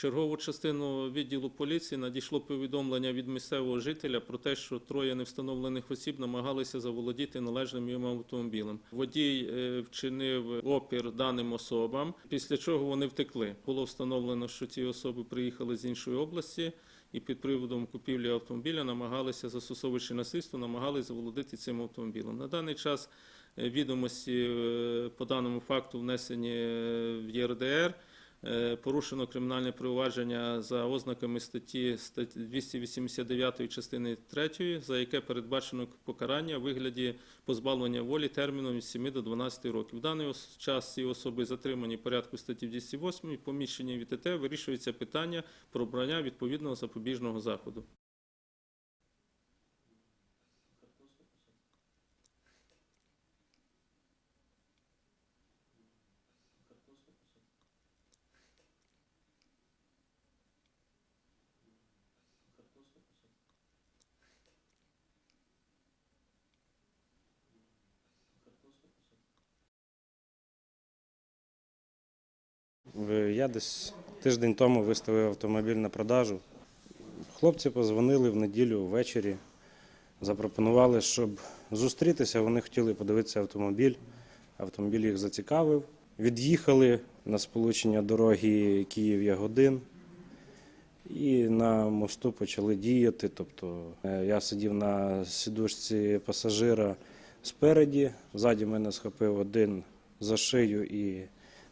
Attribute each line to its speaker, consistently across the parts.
Speaker 1: чергову частину відділу поліції надійшло повідомлення від місцевого жителя про те, що троє невстановлених осіб намагалися заволодіти належним їм автомобілем. Водій е, вчинив опір даним особам, після чого вони втекли. Було встановлено, що ці особи приїхали з іншої області. І під приводом купівлі автомобіля намагалися, застосовуючи насильство, намагалися заволодіти цим автомобілем. На даний час е, відомості е, по даному факту внесені в ЄРДР. Е, Порушено кримінальне провадження за ознаками статті статті 289 частини 3, за яке передбачено покарання в вигляді позбавлення волі терміном від 7 до 12 років. В даний час ці особи затримані порядку статті 208, поміщені в ІТТ вирішується питання про обрання відповідного запобіжного заходу.
Speaker 2: Я десь тиждень тому виставив автомобіль на продажу. Хлопці позвонили в неділю ввечері, запропонували, щоб зустрітися. Вони хотіли подивитися автомобіль. Автомобіль їх зацікавив. Від'їхали на сполучення дороги Київ-Ягодин. І на мосту почали діяти. Тобто е, я сидів на сідушці пасажира спереді, ззаді мене схопив один за шию і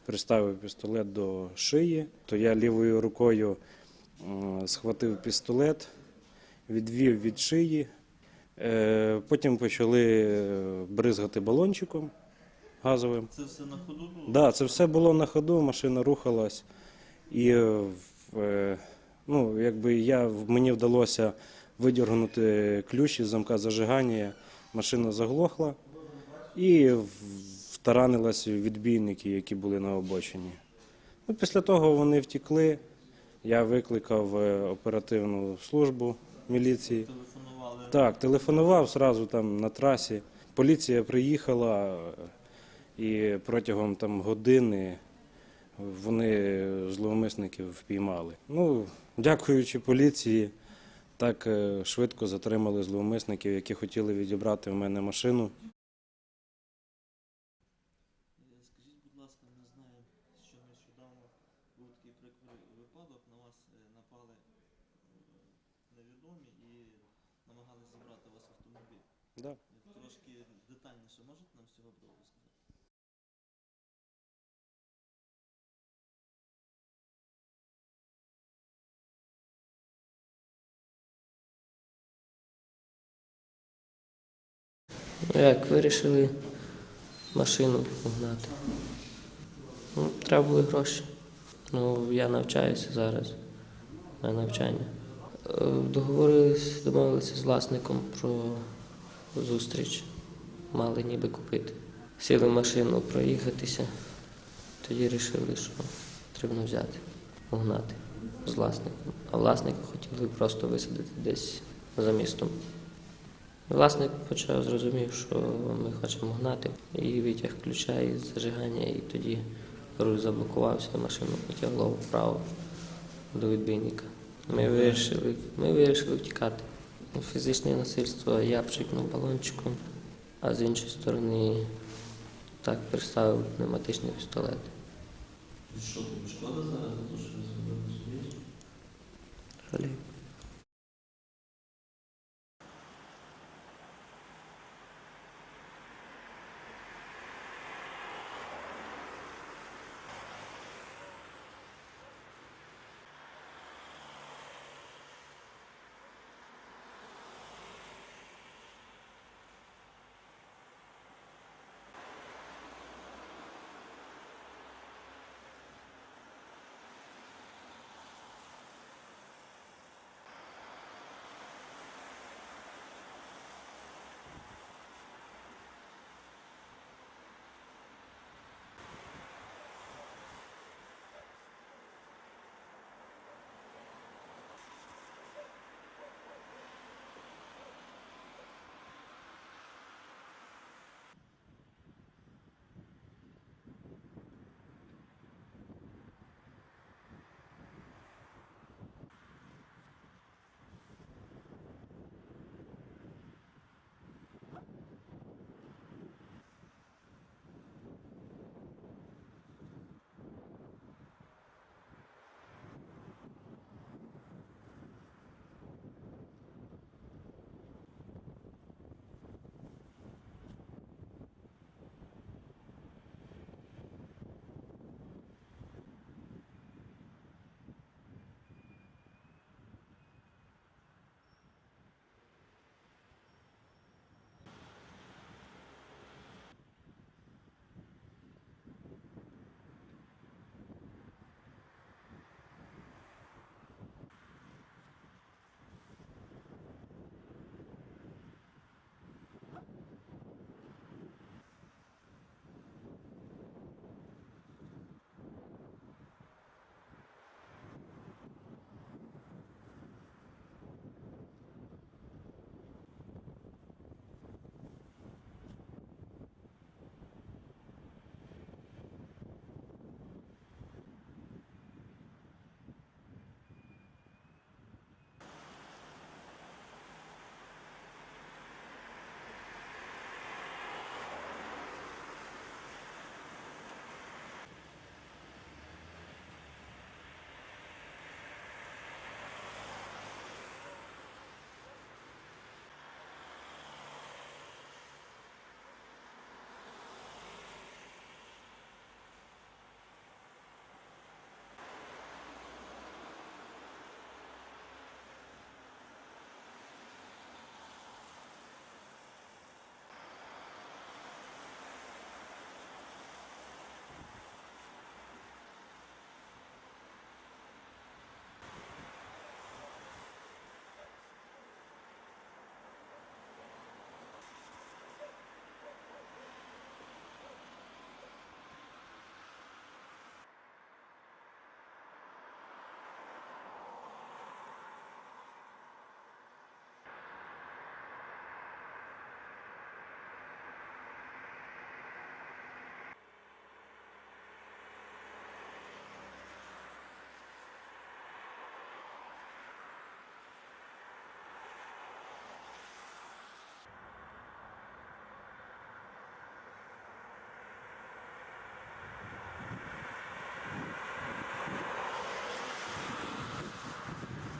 Speaker 2: приставив пістолет до шиї. То я лівою рукою схватив пістолет, відвів від шиї. Е, Потім почали е, бризгати балончиком газовим.
Speaker 3: Це все на ходу було?
Speaker 2: Да, це все було на ходу, машина рухалась. І е, ну, якби я, мені вдалося видіргнути ключ із замка зажигання, машина заглохла і в відбійники, які були на обочині. Ну, після того вони втекли. Я викликав е, оперативну службу міліції.
Speaker 3: Телефонували.
Speaker 2: Так, телефонував зразу там на трасі. Поліція приїхала е, і протягом там години вони зловмисників впіймали. Ну, дякуючи поліції, так е, швидко затримали зловмисників, які хотіли відібрати в мене машину.
Speaker 3: Скажіть, будь ласка, ми знаємо, що нещодавно був такий прикрий випадок, на вас е, напали е, невідомі і намагалися забрати у вас автомобіль.
Speaker 2: Да.
Speaker 3: Е, Трошки детальніше можете нам з цього приводу сказати?
Speaker 4: Ну, Як вирішили машину гнати. Ну, треба були гроші. Ну, я навчаюся зараз на навчання. Е, Договорились, домовилися з власником про зустріч. Мали ніби купити. Сіли машину проїхатися. Тоді вирішили, що потрібно взяти, угнати з власником. А власника хотіли просто висадити десь за містом. Власник почав зрозумів, що ми хочемо гнати, і витяг ключа із зажигання, і тоді руль заблокувався, машину потягло вправо до відбійника. Ми вирішили, ми вирішили втікати. Фізичне насильство я пшикнув балончиком, а з іншої сторони так приставив пневматичний пістолет.
Speaker 3: Що тобі шкода зараз що зробили?
Speaker 4: Жалію.